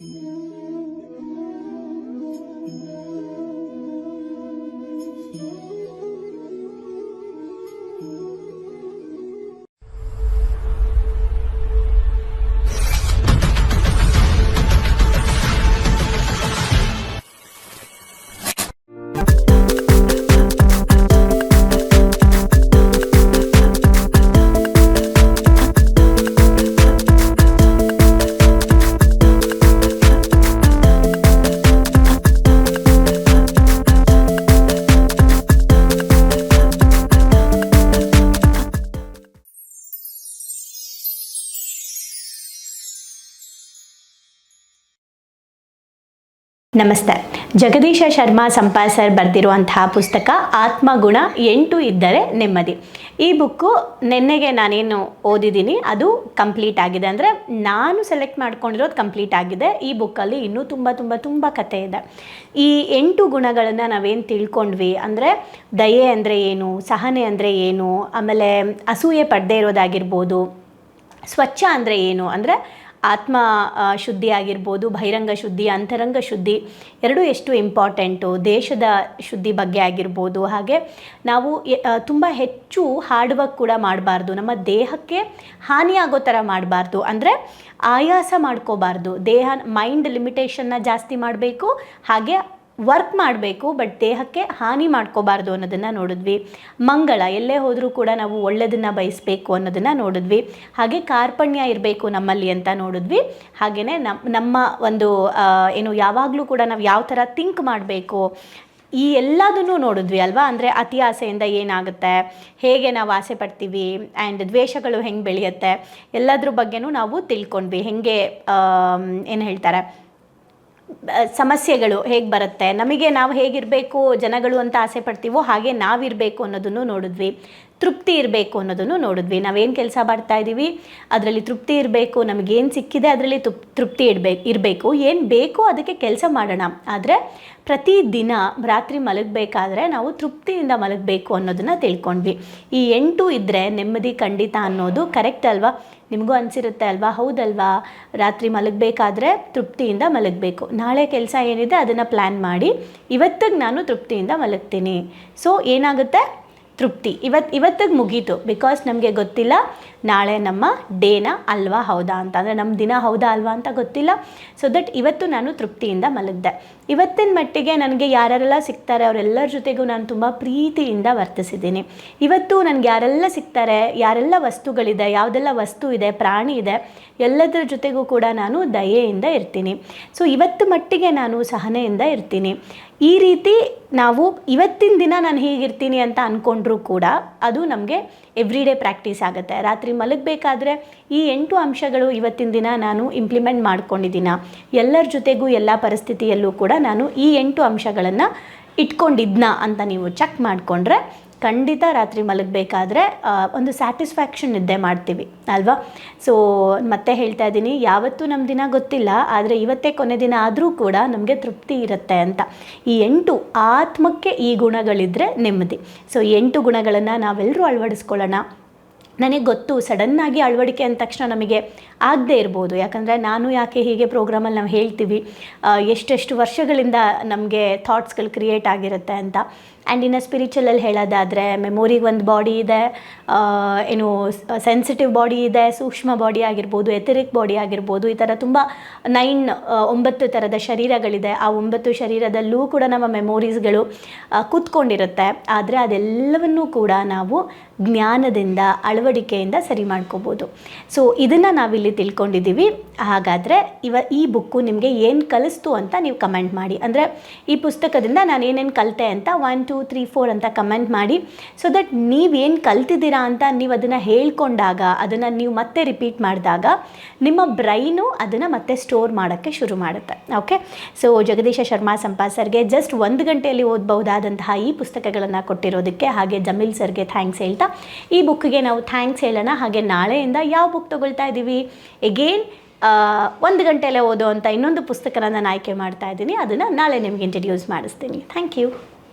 Amen. ನಮಸ್ತೆ. Jagadish Sharma Sampa sir ಬರೆದಿರುವಂತಹ ಪುಸ್ತಕ ಆತ್ಮಗುಣ ಎಂಟು ಇದ್ದರೆ ನೆಮ್ಮದಿ. ಈ ಬುಕ್ಕು ನಿನ್ನೆಗೆ ನಾನೇನು ಓದಿದ್ದೀನಿ, ಅದು ಕಂಪ್ಲೀಟ್ ಆಗಿದೆ. ಅಂದರೆ ನಾನು ಸೆಲೆಕ್ಟ್ ಮಾಡ್ಕೊಂಡಿರೋದು ಕಂಪ್ಲೀಟ್ ಆಗಿದೆ. ಈ ಬುಕ್ಕಲ್ಲಿ ಇನ್ನೂ ತುಂಬ ತುಂಬ ತುಂಬ ಕತೆ ಇದೆ. ಈ ಎಂಟು ಗುಣಗಳನ್ನು ನಾವೇನು ತಿಳ್ಕೊಂಡ್ವಿ ಅಂದರೆ ದಯೆ ಅಂದರೆ ಏನು, ಸಹನೆ ಅಂದರೆ ಏನು, ಆಮೇಲೆ ಅಸೂಯೆ ಪಡದೆ ಇರೋದಾಗಿರ್ಬೋದು, ಸ್ವಚ್ಛ ಅಂದರೆ ಏನು, ಅಂದರೆ ಆತ್ಮ ಶುದ್ಧಿ ಆಗಿರ್ಬೋದು, ಬಹಿರಂಗ ಶುದ್ಧಿ, ಅಂತರಂಗ ಶುದ್ಧಿ, ಎರಡೂ ಎಷ್ಟು ಇಂಪಾರ್ಟೆಂಟು, ದೇಶದ ಶುದ್ಧಿ ಬಗ್ಗೆ ಆಗಿರ್ಬೋದು. ಹಾಗೆ ನಾವು ತುಂಬ ಹೆಚ್ಚು ಹಾರ್ಡ್ ವರ್ಕ್ ಕೂಡ ಮಾಡಬಾರ್ದು. ನಮ್ಮ ದೇಹಕ್ಕೆ ಹಾನಿಯಾಗೋ ಥರ ಮಾಡಬಾರ್ದು. ಅಂದರೆ ಆಯಾಸ ಮಾಡ್ಕೋಬಾರ್ದು. ದೇಹ, ಮೈಂಡ್ ಲಿಮಿಟೇಷನ್ನ ಜಾಸ್ತಿ ಮಾಡಬೇಕು. ಹಾಗೆ ವರ್ಕ್ ಮಾಡಬೇಕು ಬಟ್ ದೇಹಕ್ಕೆ ಹಾನಿ ಮಾಡ್ಕೋಬಾರ್ದು ಅನ್ನೋದನ್ನು ನೋಡಿದ್ವಿ. ಮಂಗಳ, ಎಲ್ಲೇ ಹೋದರೂ ಕೂಡ ನಾವು ಒಳ್ಳೆಯದನ್ನು ಬಯಸಬೇಕು ಅನ್ನೋದನ್ನು ನೋಡಿದ್ವಿ. ಹಾಗೆ ಕಾರ್ಪಣ್ಯ ಇರಬೇಕು ನಮ್ಮಲ್ಲಿ ಅಂತ ನೋಡಿದ್ವಿ. ಹಾಗೆಯೇ ನಮ್ಮ ನಮ್ಮ ಒಂದು ಏನು ಯಾವಾಗಲೂ ಕೂಡ ನಾವು ಯಾವ ಥರ ಥಿಂಕ್ ಮಾಡಬೇಕು, ಈ ಎಲ್ಲದನ್ನು ನೋಡಿದ್ವಿ ಅಲ್ವಾ? ಅಂದರೆ ಅತಿ ಆಸೆಯಿಂದ ಏನಾಗುತ್ತೆ, ಹೇಗೆ ನಾವು ಆಸೆ ಪಡ್ತೀವಿ ಆ್ಯಂಡ್ ದ್ವೇಷಗಳು ಹೆಂಗೆ ಬೆಳೆಯುತ್ತೆ, ಎಲ್ಲದ್ರ ಬಗ್ಗೆನೂ ನಾವು ತಿಳ್ಕೊಂಡ್ವಿ. ಹೇಗೆ ಏನು ಹೇಳ್ತಾರೆ ಸಮಸ್ಯೆಗಳು ಹೇಗೆ ಬರುತ್ತೆ? ನಮಗೆ ನಾವು ಹೇಗಿರಬೇಕು ಜನಗಳು ಅಂತ ಆಸೆ ಪಡ್ತೀವೋ ಹಾಗೆ ನಾವಿರಬೇಕು ಅನ್ನೋದನ್ನು ನೋಡಿದ್ವಿ. ತೃಪ್ತಿ ಇರಬೇಕು ಅನ್ನೋದನ್ನು ನೋಡಿದ್ವಿ. ನಾವೇನು ಕೆಲಸ ಮಾಡ್ತಾ ಇದ್ದೀವಿ ಅದರಲ್ಲಿ ತೃಪ್ತಿ ಇರಬೇಕು, ನಮಗೇನು ಸಿಕ್ಕಿದೆ ಅದರಲ್ಲಿ ತೃಪ್, ತೃಪ್ತಿ ಇಡಬೇಕು ಇರಬೇಕು. ಏನು ಬೇಕೋ ಅದಕ್ಕೆ ಕೆಲಸ ಮಾಡೋಣ. ಆದರೆ ಪ್ರತಿದಿನ ರಾತ್ರಿ ಮಲಗಬೇಕಾದ್ರೆ ನಾವು ತೃಪ್ತಿಯಿಂದ ಮಲಗಬೇಕು ಅನ್ನೋದನ್ನು ತಿಳ್ಕೊಂಡ್ವಿ. ಈ ಎಂಟು ಇದ್ದರೆ ನೆಮ್ಮದಿ ಖಂಡಿತ ಅನ್ನೋದು ಕರೆಕ್ಟ್ ಅಲ್ವಾ? ನಿಮಗೂ ಅನಿಸಿರುತ್ತೆ ಅಲ್ವಾ? ಹೌದಲ್ವಾ? ರಾತ್ರಿ ಮಲಗಬೇಕಾದ್ರೆ ತೃಪ್ತಿಯಿಂದ ಮಲಗಬೇಕು. ನಾಳೆ ಕೆಲಸ ಏನಿದೆ ಅದನ್ನು ಪ್ಲ್ಯಾನ್ ಮಾಡಿ ಇವತ್ತಿಗೆ ನಾನು ತೃಪ್ತಿಯಿಂದ ಮಲಗ್ತೀನಿ. ಸೊ ಏನಾಗುತ್ತೆ? ತೃಪ್ತಿ. ಇವತ್ತು ಇವತ್ತಿಗೆ ಮುಗೀತು. ಬಿಕಾಸ್ ನಮಗೆ ಗೊತ್ತಿಲ್ಲ, ನಾಳೆ ನಮ್ಮ ಡೇನ ಅಲ್ವಾ ಹೌದಾ ಅಂತ. ಅಂದರೆ ನಮ್ಮ ದಿನ ಹೌದಾ ಅಲ್ವಾ ಅಂತ ಗೊತ್ತಿಲ್ಲ. ಸೊ ದಟ್ ಇವತ್ತು ನಾನು ತೃಪ್ತಿಯಿಂದ ಮಲಗಿದೆ. ಇವತ್ತಿನ ಮಟ್ಟಿಗೆ ನನಗೆ ಯಾರೆಲ್ಲ ಸಿಗ್ತಾರೆ, ಅವರೆಲ್ಲರ ಜೊತೆಗೂ ನಾನು ತುಂಬ ಪ್ರೀತಿಯಿಂದ ವರ್ತಿಸಿದ್ದೀನಿ. ಇವತ್ತು ನನಗೆ ಯಾರೆಲ್ಲ ಸಿಗ್ತಾರೆ, ಯಾರೆಲ್ಲ ವಸ್ತುಗಳಿದೆ, ಯಾವುದೆಲ್ಲ ವಸ್ತು ಇದೆ, ಪ್ರಾಣಿ ಇದೆ, ಎಲ್ಲದರ ಜೊತೆಗೂ ಕೂಡ ನಾನು ದಯೆಯಿಂದ ಇರ್ತೀನಿ. ಸೊ ಇವತ್ತು ಮಟ್ಟಿಗೆ ನಾನು ಸಹನೆಯಿಂದ ಇರ್ತೀನಿ. ಈ ರೀತಿ ನಾವು ಇವತ್ತಿನ ದಿನ ನಾನು ಹೀಗಿರ್ತೀನಿ ಅಂತ ಅಂದ್ಕೊಂಡ್ರೂ ಕೂಡ ಅದು ನಮಗೆ ಎವ್ರಿ ಡೇ ಪ್ರಾಕ್ಟೀಸ್ ಆಗುತ್ತೆ. ರಾತ್ರಿ ಮಲಗಬೇಕಾದ್ರೆ ಈ ಎಂಟು ಅಂಶಗಳು ಇವತ್ತಿನ ದಿನ ನಾನು ಇಂಪ್ಲಿಮೆಂಟ್ ಮಾಡ್ಕೊಂಡಿದ್ದೀನ. ಎಲ್ಲರ ಜೊತೆಗೂ ಎಲ್ಲ ಪರಿಸ್ಥಿತಿಯಲ್ಲೂ ಕೂಡ ನಾನು ಈ ಎಂಟು ಅಂಶಗಳನ್ನು ಇಟ್ಕೊಂಡಿದ್ನ ಅಂತ ನೀವು ಚೆಕ್ ಮಾಡಿಕೊಂಡ್ರೆ ಖಂಡಿತ ರಾತ್ರಿ ಮಲಗಬೇಕಾದ್ರೆ ಒಂದು ಸ್ಯಾಟಿಸ್ಫ್ಯಾಕ್ಷನ್ ನಿದ್ದೆ ಮಾಡ್ತೀವಿ, ಅಲ್ವಾ? ಸೊ ಮತ್ತೆ ಹೇಳ್ತಾ ಇದ್ದೀನಿ ಯಾವತ್ತೂ ನಮ್ಮ ದಿನ ಗೊತ್ತಿಲ್ಲ, ಆದರೆ ಇವತ್ತೇ ಕೊನೆ ದಿನ ಆದರೂ ಕೂಡ ನಮಗೆ ತೃಪ್ತಿ ಇರುತ್ತೆ ಅಂತ. ಈ ಎಂಟು ಆತ್ಮಕ್ಕೆ ಈ ಗುಣಗಳಿದ್ದರೆ ನೆಮ್ಮದಿ. ಸೊ ಎಂಟು ಗುಣಗಳನ್ನು ನಾವೆಲ್ಲರೂ ಅಳವಡಿಸ್ಕೊಳ್ಳೋಣ. ನನಗೆ ಗೊತ್ತು, ಸಡನ್ನಾಗಿ ಅಳವಡಿಕೆ ಅಂದ ತಕ್ಷಣ ನಮಗೆ ಆಗದೇ ಇರ್ಬೋದು. ಯಾಕಂದರೆ ನಾನು ಯಾಕೆ ಹೀಗೆ ಪ್ರೋಗ್ರಾಮಲ್ಲಿ ನಾವು ಹೇಳ್ತೀವಿ ಎಷ್ಟೆಷ್ಟು ವರ್ಷಗಳಿಂದ ನಮಗೆ ಥಾಟ್ಸ್ಗಳು ಕ್ರಿಯೇಟ್ ಆಗಿರುತ್ತೆ ಅಂತ. ಆ್ಯಂಡ್ ಇನ್ನು ಸ್ಪಿರಿಚುವಲಲ್ಲಿ ಹೇಳೋದಾದರೆ ಮೆಮೊರಿಗೆ ಒಂದು ಬಾಡಿ ಇದೆ ಏನು ಸೆನ್ಸಿಟಿವ್ ಬಾಡಿ ಇದೆ, ಸೂಕ್ಷ್ಮ ಬಾಡಿ ಆಗಿರ್ಬೋದು ಎಥರಿಕ್ ಬಾಡಿ ಆಗಿರ್ಬೋದು, ಈ ಥರ ತುಂಬ ನೈನ್ ಒಂಬತ್ತು ಥರದ ಶರೀರಗಳಿದೆ. ಆ ಒಂಬತ್ತು ಶರೀರದಲ್ಲೂ ಕೂಡ ನಮ್ಮ ಮೆಮೊರೀಸ್ಗಳು ಕೂತ್ಕೊಂಡಿರುತ್ತೆ. ಆದರೆ ಅದೆಲ್ಲವನ್ನೂ ಕೂಡ ನಾವು ಜ್ಞಾನದಿಂದ, ಅಳವಡಿಕೆಯಿಂದ ಸರಿ ಮಾಡ್ಕೋಬೋದು. ಸೊ ಇದನ್ನು ನಾವಿಲ್ಲಿ ತಿಳ್ಕೊಂಡಿದ್ದೀವಿ. ಹಾಗಾದರೆ ಇವ, ಈ ಬುಕ್ಕು ನಿಮಗೆ ಏನು ಕಲಿಸ್ತು ಅಂತ ನೀವು ಕಮೆಂಟ್ ಮಾಡಿ. ಅಂದರೆ ಈ ಪುಸ್ತಕದಿಂದ ನಾನು ಏನೇನು ಕಲಿತೆ ಅಂತ ಒನ್ ಟೂ ತ್ರೀ ಫೋರ್ ಅಂತ ಕಮೆಂಟ್ ಮಾಡಿ. ಸೊ ದಟ್ ನೀವೇನು ಕಲ್ತಿದ್ದೀರಾ ಅಂತ ನೀವು ಅದನ್ನು ಹೇಳ್ಕೊಂಡಾಗ, ಅದನ್ನು ನೀವು ಮತ್ತೆ ರಿಪೀಟ್ ಮಾಡಿದಾಗ, ನಿಮ್ಮ ಬ್ರೈನು ಅದನ್ನು ಮತ್ತೆ ಸ್ಟೋರ್ ಮಾಡೋಕ್ಕೆ ಶುರು ಮಾಡುತ್ತೆ. ಓಕೆ ಸೊ ಜಗದೀಶ ಶರ್ಮಾ ಸಂಪಾ ಸರ್ಗೆ ಜಸ್ಟ್ ಒಂದು ಗಂಟೆಯಲ್ಲಿ ಓದಬಹುದಾದಂತಹ ಈ ಪುಸ್ತಕಗಳನ್ನು ಕೊಟ್ಟಿರೋದಕ್ಕೆ ಹಾಗೆ ಜಮೀಲ್ ಸರ್ಗೆ ಥ್ಯಾಂಕ್ಸ್ ಹೇಳ್ತಾ, ಈ ಬುಕ್ಗೆ ನಾವು ಥ್ಯಾಂಕ್ಸ್ ಹೇಳೋಣ. ಹಾಗೆ ನಾಳೆಯಿಂದ ಯಾವ ಬುಕ್ ತೊಗೊಳ್ತಾ ಇದ್ದೀವಿ ಎಗೇನ್ ಒಂದು ಗಂಟೆಯಲ್ಲೇ ಓದೋ ಅಂತ ಇನ್ನೊಂದು ಪುಸ್ತಕನ ನಾನು ಆಯ್ಕೆ ಮಾಡ್ತಾ ಇದ್ದೀನಿ. ಅದನ್ನು ನಾಳೆ ನಿಮ್ಗೆ ಇಂಟ್ರಡ್ಯೂಸ್ ಮಾಡಿಸ್ತೀನಿ. Thank you